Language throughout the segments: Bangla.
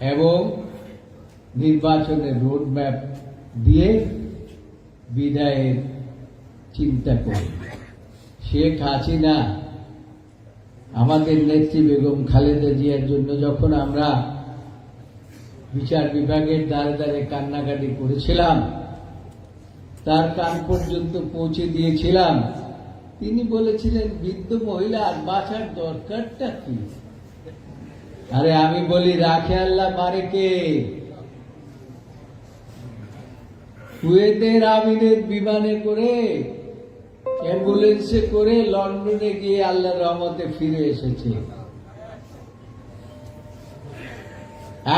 এবং নির্বাচনের রোডম্যাপ দিয়ে বিদায়ের চিন্তা করি। শেখ হাসিনা, আমাদের নেত্রী বেগম খালেদা জিয়ার জন্য যখন আমরা বিচার বিভাগের দ্বারে দ্বারে কান্নাকাটি করেছিলাম, তার কান পর্যন্ত পৌঁছে দিয়েছিলাম, তিনি বলেছিলেন, বৃদ্ধ মহিলা আর বাঁচার দরকারটা কি? আরে আমি বলি, রাখে আল্লাহ মারে কে কুয়েতের আমিনের বিমানে করে, অ্যাম্বুলেন্সে করে লন্ডনে গিয়ে আল্লাহ রহমতে ফিরে এসেছে।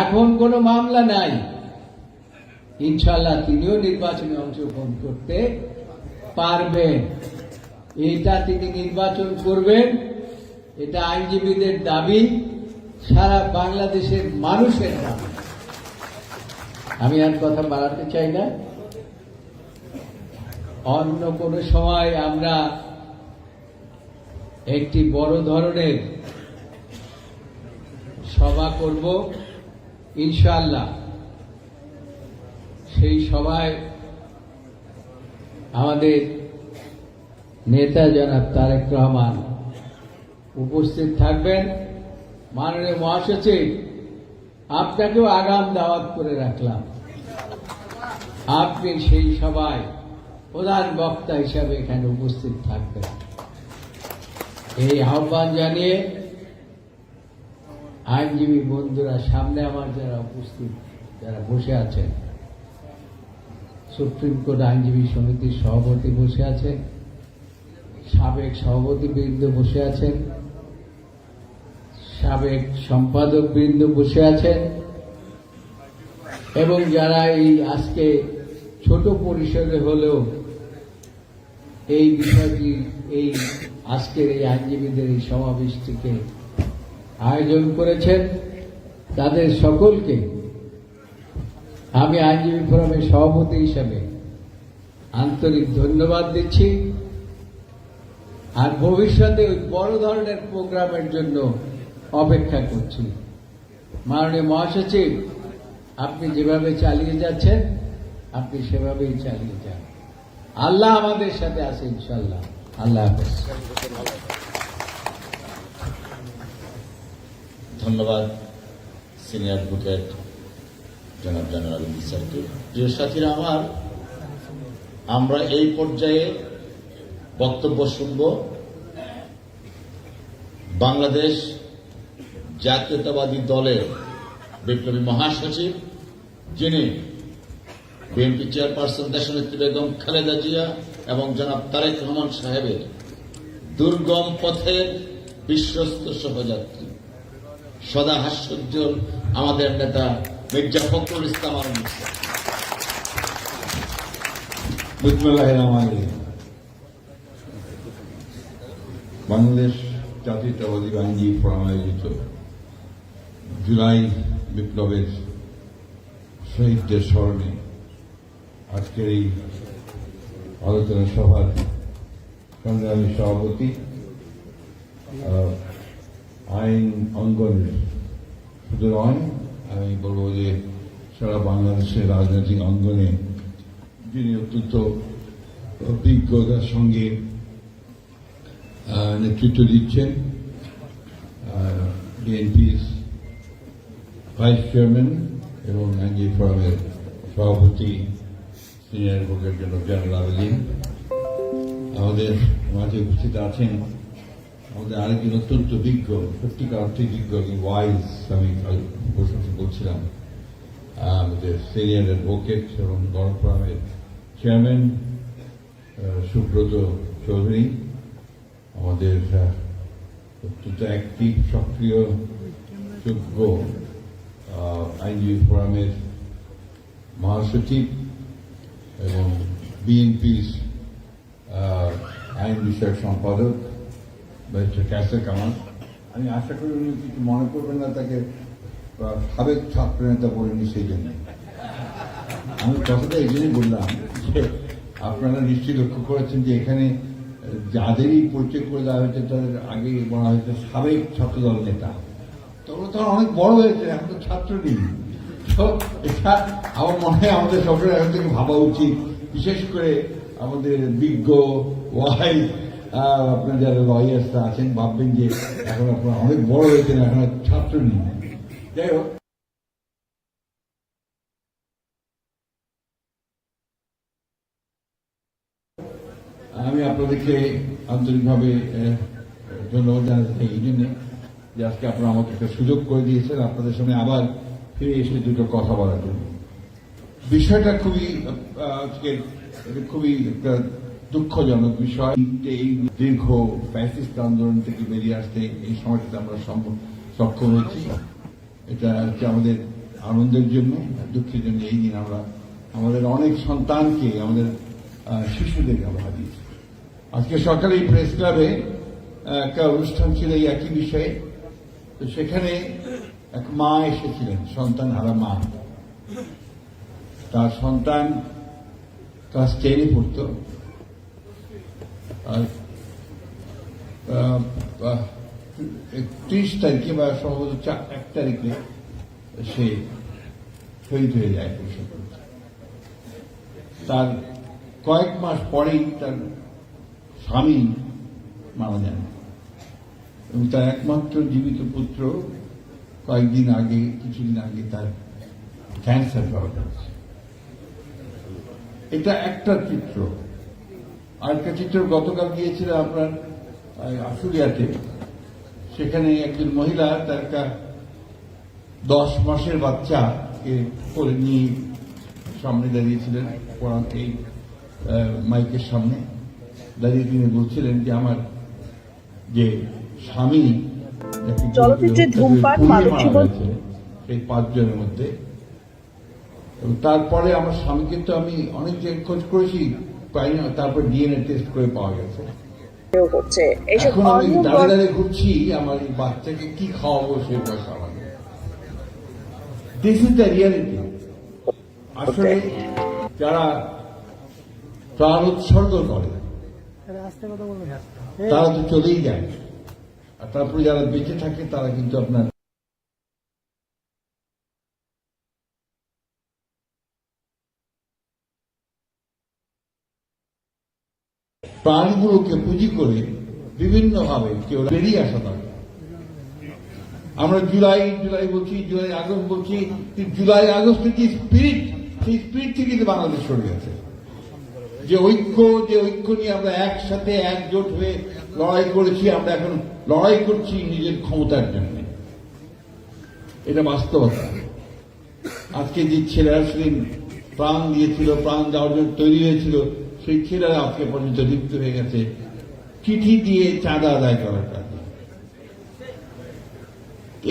এখন কোনো মামলা নাই। ইনশাল্লাহ তিনিও নির্বাচনে অংশগ্রহণ করতে পারবেন। এটা তিনি নির্বাচন করবেন, এটা আইনজীবীদের দাবি। সারা বাংলাদেশের মানুষের দাবি আমি আর কথা বাড়াতে চাই না। অন্য কোন সময় আমরা একটি বড় ধরনের সভা করব, ইনশাআল্লাহ। সেই সভায় আমাদের নেতা জনাব তারেক রহমান উপস্থিত থাকবেন। মাননীয় মহাসচিব, আপনাকেও আগাম দাওয়াত করে রাখলাম। আপনি সেই সভায় প্রধান বক্তা হিসাবে এখানে উপস্থিত থাকবেন। এই আহ্বান জানিয়ে আইনজীবী বন্ধুরা, সামনে আমার যারা উপস্থিত, যারা বসে আছেন, সুপ্রিম কোর্ট আইনজীবী সমিতির সভাপতি বসে আছেন, সাবেক সভাপতি বৃন্দ বসে আছেন সাবেক সম্পাদক বৃন্দ বসে আছেন এবং যারা এই আজকে ছোট পরিসরে হলেও এই বিষয়টি, এই আজকের এই আইনজীবীদের এই সমাবেশটিকে আয়োজন করেছেন, তাদের সকলকে আমি আইনজীবী ফোরামের সভাপতি হিসাবে আন্তরিক ধন্যবাদ দিচ্ছি। আর ভবিষ্যতে ওই বড় ধরনের প্রোগ্রামের জন্য অপেক্ষা করছি। মাননীয় মহাসচিব, আপনি যেভাবে চালিয়ে যাচ্ছেন, আপনি সেভাবেই চালিয়ে যান। আল্লাহ আমাদের সাথে আছে ইনশাল্লাহ আল্লাহ হাফেজ। ধন্যবাদ সিনিয়র অ্যাডভোকেট জনাব জানাল আলম স্যারকে প্রিয় সাথীরা, আমার, আমরা এই পর্যায়ে বক্তব্য শুনব। বাংলাদেশ জাতীয়তাবাদী দলের বিপ্লবী মহাসচিব, যিনি বিএনপি চেয়ারপারসন দেশনেত্রী বেগম খালেদা জিয়া এবং জনাব তারেক রহমান সাহেবের দুর্গম পথের বিশ্বস্ত সহযাত্রী। সদা হাস্যোজ্জ্বল আমাদের নেতা মির্জা ফখরুল ইসলাম বাংলাদেশ জাতীয়তাবাদী আইনজীবী ফোরাম আয়োজিত জুলাই বিপ্লবের শহীদদের স্মরণে আজকের এই আলোচনা সভার সংগ্রামী সভাপতি আইন অঙ্গনের শুধু নয় আমি বলব যে সারা বাংলাদেশের রাজনৈতিক অঙ্গনে যিনি অত্যন্ত অভিজ্ঞতার সঙ্গে নেতৃত্ব দিচ্ছেন বিএনপির ভাইস চেয়ারম্যান এবং আইনজীবী ফোরামের সভাপতি, সিনিয়র অ্যাডভোকেট জনাব জানাল আবেদিন। আমাদের মাঝে উপস্থিত আছেন আমাদের আরেকজন অত্যন্ত বিজ্ঞ, সত্যিকার অর্থে বিজ্ঞ ওয়াইজ আমি প্রশংসা করছিলাম আমাদের সিনিয়র অ্যাডভোকেট এবং গণফোরামের চেয়ারম্যান সুব্রত চৌধুরী। আমাদের অত্যন্ত অ্যাক্টিভ সক্রিয়, যোগ্য আইনজীবী ফোরামের মহাসচিব এবং বিএনপির আইন বিষয়ক সম্পাদক ব্যারিস্টার ক্যাসের কামাল। আমি আশা করি উনি কিছু মনে করবেন না, তাকে সাবেক ছাত্র নেতা বলিনি সেই জন্য। আমি কথাটা এই জন্যই বললাম যে আপনারা নিশ্চয়ই লক্ষ্য করেছেন যে এখানে যাদেরই পরিচয় করে দেওয়া হয়েছে, তাদের আগে বলা হয়েছে সাবেক ছাত্রদল নেতা। তোমরা তো অনেক বড় হয়েছে, এখন তো ছাত্র নেই তো এটা আমার মনে হয় আমাদের সকলের এখন থেকে ভাবা উচিত, বিশেষ করে আমাদের বিজ্ঞ ওয়াই আপনার যারা লয়ার্সরা আছেন, ভাববেন যে এখন আপনারা অনেক বড় হয়েছেন, এখন ছাত্র নেই যাই হোক। আমি আপনাদেরকে আন্তরিকভাবে ধন্যবাদ জানাতে চাই এই জন্য। যে আজকে আপনারা আমাকে একটা সুযোগ করে দিয়েছেন, আপনাদের সামনে আবার ফিরে এসে দুটো কথা বলার জন্য। বিষয়টা খুবই আজকে খুবই একটা দুঃখজনক বিষয়। এই দীর্ঘ ফ্যাসিস্ট আন্দোলন থেকে বেরিয়ে আসতে এই সময়টাতে আমরা সক্ষম হয়েছি। এটা হচ্ছে আমাদের আনন্দের জন্য, দুঃখের জন্য এই দিন আমরা আমাদের অনেক সন্তানকে, আমাদের শিশুদেরকে আমরা হারিয়েছি। আজকে সকালে প্রেস ক্লাবে একটা অনুষ্ঠান ছিল এই একই বিষয়ে। তো সেখানে এক মা এসেছিলেন, সন্তান হারা মা। তার সন্তান ক্লাস টেনে পড়তো। আর একত্রিশ তারিখে বা সম্ভবত চার, এক তারিখে সে শহীদ হয়ে যায়। তার কয়েক মাস পরেই তার স্বামী মারা যান। এবং তার একমাত্র জীবিত পুত্র কয়েকদিন আগে, কিছুদিন আগে তার ক্যান্সার ধরা পড়েছে এটা একটা চিত্র। আরেকটা চিত্র গতকাল গিয়েছিল আপনার আশুলিয়াতে। সেখানে একজন মহিলা তার একটা দশ মাসের বাচ্চাকে করে নিয়ে সামনে দাঁড়িয়েছিলেন এই মাইকের সামনে। দাঁড়িয়ে তিনি বলছিলেন যে, আমার যে স্বামী চলচ্চিত্রে ধূমপান, পুড়িয়ে মাদক সেবন- সেই পাঁচজনের মধ্যে। এবং তারপরে আমার স্বামীকে তো আমি অনেক জায়গায় খোঁজ করেছি পাই না তারপর ডিএনএ টেস্ট করে পাওয়া গেছে। এখন আমি দাঁড়িয়ে দাঁড়িয়ে ঘুরছি আমার এই বাচ্চাকে কি খাওয়াবো সে পয়সা আমাকে দিস ইজ দ্য রিয়ালিটি আসলে যারা প্রাণ উৎসর্গ করে তারা তো চলেই যায়। আর তারপরে যারা বেঁচে থাকে, তারা কিন্তু আপনার প্রাণগুলোকে পুঁজি করে বিভিন্নভাবে কেউ বেরিয়ে আসা দরকার আমরা জুলাই জুলাই বলছি, জুলাই আগস্ট বলছি জুলাই আগস্টের যে স্পিরিট সেই স্পিরিট থেকে বাংলাদেশ সরে গেছে। যে ঐক্য যে ঐক্য নিয়ে আমরা একসাথে একজোট হয়ে লড়াই করেছি, আমরা এখন লড়াই করছি নিজের ক্ষমতার জন্য। এটা বাস্তবতা। আজকে যে ছেলেরা সেদিন প্রাণ দিয়েছিল, প্রাণ দেওয়ার জন্য তৈরি হয়েছিল, সেই ছেলেরা আজকে পর্যন্ত লিপ্ত হয়ে গেছে। চিঠি দিয়ে চাঁদা আদায় করার কাজে।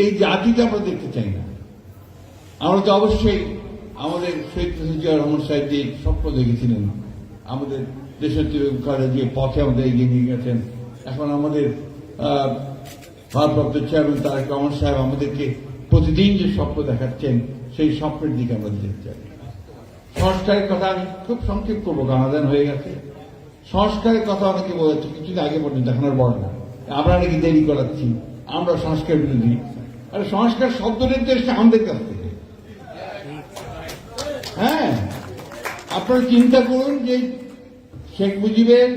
এই জাতিটা আমরা দেখতে চাই না। আমরা তো অবশ্যই আমাদের শহীদ রহমান সাহেব যে স্বপ্ন দেখেছিলেন। আমাদের দেশের খালেদা যে পথে আমাদের এগিয়ে নিয়ে গেছেন, এখন আমাদের ভারপ্রাপ্ত চেয়ারম্যান তারেক রহমান সাহেব আমাদেরকে প্রতিদিন যে স্বপ্ন দেখাচ্ছেন, সেই স্বপ্নের দিকে আমরা যেতে চাই। সংস্কারের কথা আমি খুব সংক্ষেপ করব গানাদান হয়ে গেছে। সংস্কারের কথা অনেকে বলেছে কিছুদিন আগে পর্যন্ত এখন আর বলে না। আমরা নাকি দেরি করাচ্ছি, আমরা সংস্কার বিরোধী। আর সংস্কার তো এসছে আমাদের কাছ থেকে। হ্যাঁ। আপনারা চিন্তা করুন যে শেখ মুজিবের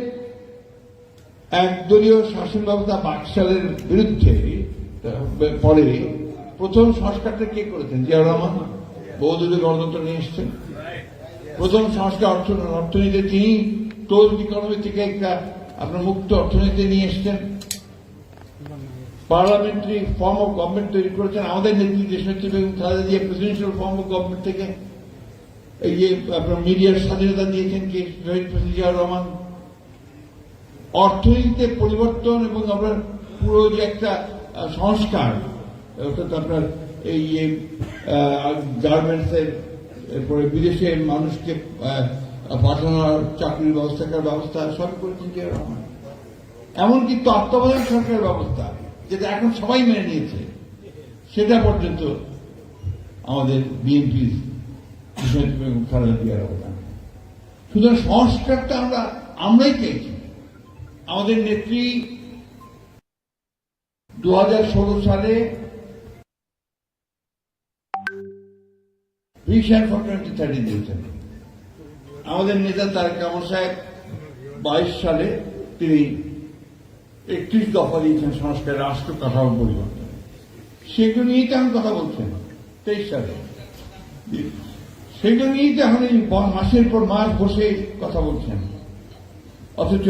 একদলীয় শাসন ব্যবস্থা বাকশালের বিরুদ্ধে পরে প্রথম সংস্কারটা কে করেছেন? জিয়া রহমান? বহুদূরে গণতন্ত্র নিয়ে এসছেন। প্রথম সংস্কার অর্থ অর্থনীতি তিনি ক্লোজ ইকোনমি থেকে একটা আপনার মুক্ত অর্থনীতি নিয়ে এসছেন। পার্লামেন্টারি ফর্ম অফ গভর্নমেন্ট তৈরি করেছেন। আমাদের নেত্রী দেশনেত্রী Begum Khaleda Zia presidential form of government থেকে এই যে আপনার মিডিয়ার স্বাধীনতা দিয়েছেন কে? শহীদ রহমান। অর্থনীতিতে পরিবর্তন এবং আপনার পুরো যে একটা সংস্কার, অর্থাৎ আপনার এই যে গার্মেন্টস এরপরে বিদেশে মানুষকে পাঠানোর চাকরির ব্যবস্থা করার ব্যবস্থা সব করেছেন জিয়া রহমান। এমনকি তত্ত্বাবধায়ক সরকারের ব্যবস্থা, যেটা এখন সবাই মেনে নিয়েছে, সেটা পর্যন্ত আমাদের বেগম খালেদা জিয়ার অবদান। সুতরাং সংস্কারটা আমরা, আমরাই পেয়েছি। আমাদের নেত্রী দু হাজার ষোলো সালে রিসার ফটোটি ছাড়িয়ে দিয়েছেন। আমাদের নেতা তার রহমান সাহেব বাইশ সালে তিনি একত্রিশ দফা দিয়েছেন সংস্কার, রাষ্ট্র কাঠামো পরিবর্তন। সেগুলো নিয়েই তো আমি কথা বলছেন তেইশ সালে। সেগুলো নিয়েই তো এখন এই মাসের পর মাস বসে কথা বলছেন। অথচ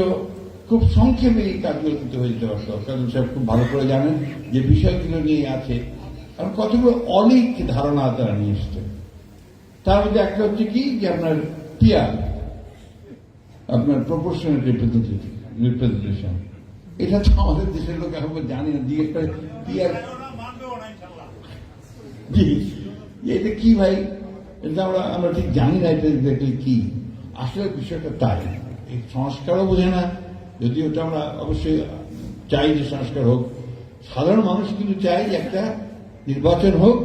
খুব সংক্ষেপে এই কাজগুলো কিন্তু হয়ে যাওয়ার দরকার সাহেব খুব ভালো করে জানেন যে বিষয়গুলো নিয়ে আছে। কারণ কতগুলো অনেক ধারণা তারা নিয়ে এসছেন। তার মধ্যে একটা হচ্ছে কি যে আপনার পিয়ার আপনার প্রপোর্শনাল রিপ্রেজেন্টেশন এটা তো আমাদের দেশের লোক এখন জানি না। দিয়ে করে পিয়ার জি। এটা কি ভাই? এটা আমরা আমরা ঠিক জানি না এটা এক্স্যাক্টলি কি। আসলে বিষয়টা তাই। এই সংস্কারও বোঝে না, যদিও ওটা আমরা অবশ্যই চাই যে সংস্কার হোক। সাধারণ মানুষ কিন্তু চাই যে একটা নির্বাচন হোক,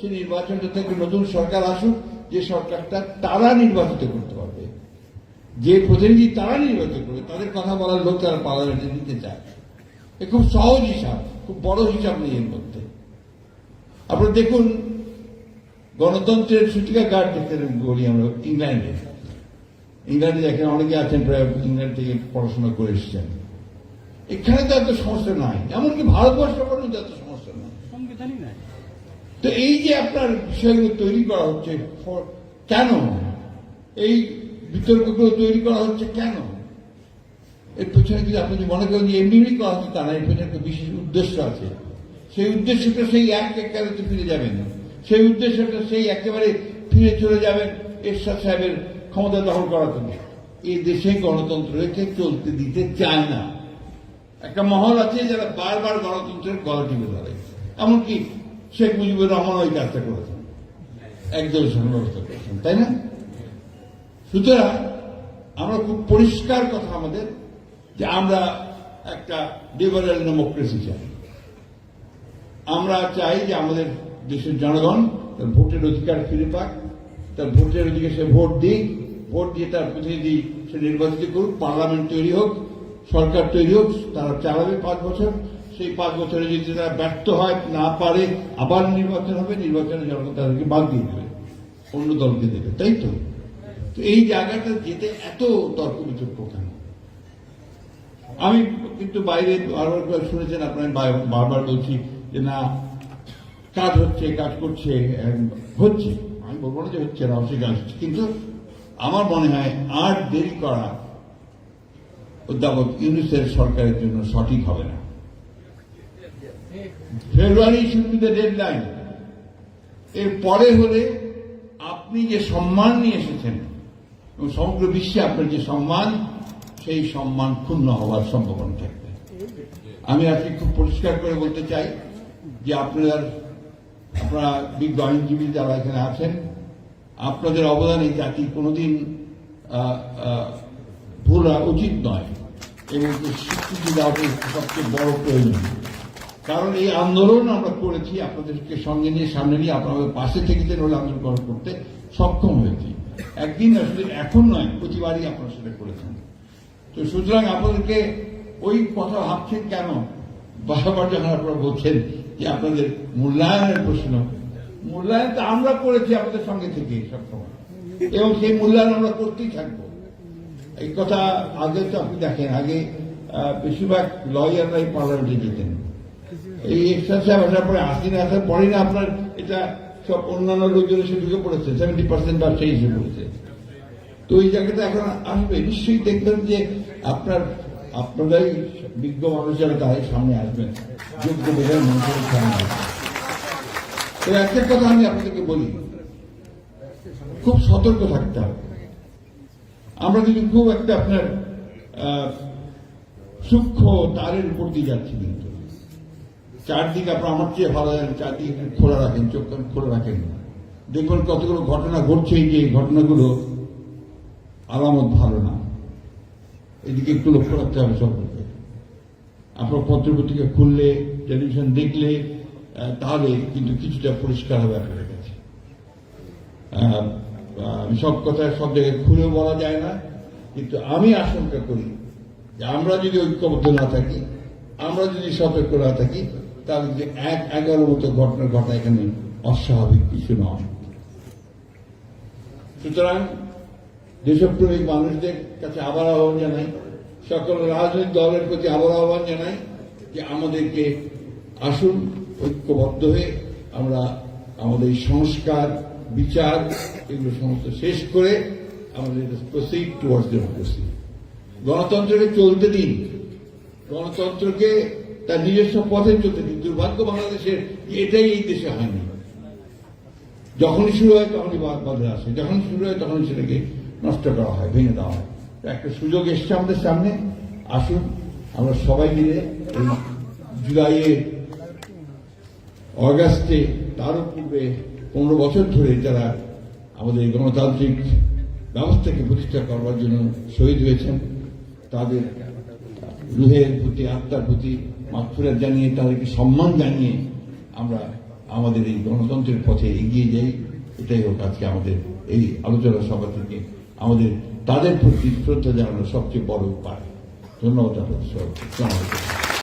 সেই নির্বাচনটা থেকে নতুন সরকার আসুক, যে সরকারটা তারা নির্বাচিত করতে পারবে। যে প্রতিনিধি তারা নির্বাচিত করবে, তাদের কথা বলার লোক তারা পার্লামেন্টে দিতে চায়। এ খুব সহজ হিসাব, খুব বড় হিসাব নেই এর মধ্যে। আপনারা দেখুন গণতন্ত্রের সূচিকা কার্ড দেখতে বলি আমরা? ইংল্যান্ডে। ইংল্যান্ডে দেখেন অনেকে আছেন প্রায় ইংল্যান্ড থেকে পড়াশোনা করে এসেছেন। এখানে তো এত সমস্যা নাই। এমনকি ভারতবর্ষ পর্যন্ত এত সমস্যা নাই। তো এই যে আপনার বিষয়গুলো তৈরি করা হচ্ছে কেন? এই বিতর্কগুলো তৈরি করা হচ্ছে কেন? এর পেছনে যদি আপনি যদি মনে করেন যে এমনি করা হচ্ছে তা না এর পেছনে একটা বিশেষ উদ্দেশ্য আছে। সেই উদ্দেশ্যটা সেই এক এক একেবারে ফিরে যাবেন না। সেই উদ্দেশ্যটা সেই একেবারে ফিরে চলে যাবেন এরশাদ সাহেবের ক্ষমতা দখল করার জন্য। এই দেশে গণতন্ত্রকে চলতে দিতে চায় না। একটা মহল আছে যারা বারবার গণতন্ত্রের গলা টিপে ধরে। এমনকি শেখ মুজিবুর রহমান ওই কাজটা করেছেন। একদল ব্যবস্থা করেছেন, তাই না? সুতরাং আমরা খুব পরিষ্কার কথা আমাদের যে আমরা একটা লিবারেল ডেমোক্রেসি চাই। আমরা চাই যে আমাদের দেশের জনগণ, তার ভোটের অধিকার ফিরে পাক, তার ভোটের অধিকার সে ভোট দিক, ভোট দিয়ে তার প্রতিনিধি সে নির্বাচিত করুক, পার্লামেন্ট তৈরি হোক, সরকার তৈরি হোক, তারা চালাবে পাঁচ বছর। সেই পাঁচ বছরে যদি তারা ব্যর্থ হয়, না পারে, আবার নির্বাচন হবে, নির্বাচনে জনগণ তাদেরকে বাদ দিয়ে দেবে, অন্য দলকে দেবে, তাই তো? তো এই জায়গাটা যেতে এত তর্ক বিতর্ক কেন? আমি কিন্তু বাইরে বারবার শুনেছেন, আপনার বারবার বলছি যে না কাজ হচ্ছে, কাজ করছে হচ্ছে। আমি বলব না যে হচ্ছে না, অস্বীকার হচ্ছে। কিন্তু আমার মনে হয় আর দেরি করা অধ্যাপক ইউনিসেফ সরকারের জন্য সঠিক হবে না। February should be the deadline এর পরে হলে আপনি যে সম্মান নিয়ে এসেছেন, এবং সমগ্র বিশ্বে আপনার যে সম্মান, সেই সম্মান ক্ষুণ্ণ হওয়ার সম্ভাবনা থাকবে। আমি আজকে খুব পরিষ্কার করে বলতে চাই যে আপনার আপনারা বিজ্ঞ আইনজীবী যারা এখানে আছেন, আপনাদের অবদান এই জাতি কোনোদিন ভোলা উচিত নয়। এবং স্বীকৃতি দেওয়াটা সবচেয়ে বড় প্রয়োজন। কারণ এই আন্দোলন আমরা করেছি, আপনাদেরকে সঙ্গে নিয়ে, সামনে নিয়ে আপনাদের পাশে থেকেছেন বলে আন্দোলন করতে সক্ষম হয়েছি। একদিন আসলে এখন নয়, প্রতিবারই আপনারা সেটা করেছেন। তো সুতরাং আপনাদেরকে ওই কথা ভাবছেন কেন? বারবার যখন আপনারা বলছেন যে আপনাদের মূল্যায়নের প্রশ্ন, মূল্যায়ন তো আমরা করেছি আপনাদের সঙ্গে থেকে সবসময়। এবং সেই মূল্যায়ন আমরা করতেই থাকব। এই কথা আগে তো আপনি দেখেন, আগে বেশিরভাগ লয়াররাই পার্লামেন্টে যেতেন। এই এক্সট্রা সাহেব আসার পরে, আশি না আসার পরে না আপনার এটা সব অন্যান্য লোকজন এসে ঢুকে পড়েছে সেভেন্টি পার্সেন্ট বা ব্যবসায়ী এসে পড়েছে। তো ওই জায়গাটা এখন আসবে। নিশ্চয়ই দেখবেন যে আপনার, আপনারাই বিজ্ঞ মানুষ যারা তারাই সামনে আসবেন। যোগ্য বেজার মানুষের সামনে আসবেন। তো একটা কথা আমি আপনাদেরকে বলি, খুব সতর্ক থাকতে হবে। আমরা কিন্তু খুব একটা আপনার সূক্ষ্ম তারের উপর দিয়ে যাচ্ছি কিন্তু। চারদিকে আপনার আমার চেয়ে ভালো জানেন, চারদিকে খোলা রাখেন, চোখ খোলা রাখেন? দেখবেন কতগুলো ঘটনা ঘটছে এই যে ঘটনাগুলো, আলামত ভালো না। এদিকে একটু লক্ষ্য রাখতে হবে সকলকে আপনার পত্রপত্রিকা খুললে, টেলিভিশন দেখলে তাহলে কিন্তু কিছুটা পরিষ্কার হবে আপনাদের কাছে। সব কথা সব জায়গায় খুলেও বলা যায় না, কিন্তু আমি আশঙ্কা করি যে আমরা যদি ঐক্যবদ্ধ না থাকি, আমরা যদি সতর্ক না থাকি, তাহলে যে এক এগারো মতো ঘটনা ঘটা এখানে অস্বাভাবিক কিছু নয়। সুতরাং দেশপ্রেমিক মানুষদের কাছে আবার আহ্বান জানাই সকল রাজনৈতিক দলের প্রতি আবার আহ্বান জানাই যে আমাদেরকে আসুন, ঐক্যবদ্ধ হয়ে আমরা আমাদের সংস্কার, বিচার এগুলো সমস্ত শেষ করে আমাদের প্রসিড টুয়ার্ডস ডেমোক্রেসি গণতন্ত্রকে চলতে দিন। গণতন্ত্রকে তার নিজস্ব পথে চলতে দিন। দুর্ভাগ্য বাংলাদেশের এটাই এই দেশে হয়নি। যখনই শুরু হয় তখনই বাদ বাধা আসে। যখন শুরু হয় তখনই সেটাকে নষ্ট করা হয়, ভেঙে দেওয়া হয়। একটা সুযোগ এসছে আমাদের সামনে। আসুন, আমরা সবাই মিলে এই জুলাইয়ে অগাস্টে, তারও পূর্বে পনেরো বছর ধরে যারা আমাদের গণতান্ত্রিক ব্যবস্থাকে প্রতিষ্ঠা করবার জন্য শহীদ হয়েছেন, তাদের রুহের প্রতি, আত্মার প্রতি মাতফুরাত জানিয়ে, তাদেরকে সম্মান জানিয়ে আমরা আমাদের এই গণতন্ত্রের পথে এগিয়ে যাই। এটাই হোক আজকে আমাদের এই আলোচনা সভা থেকে আমাদের তাদের প্রতি শ্রদ্ধা জানানো সবচেয়ে বড় উপায় ধন্যবাদ আপনাদের আলাইকুম।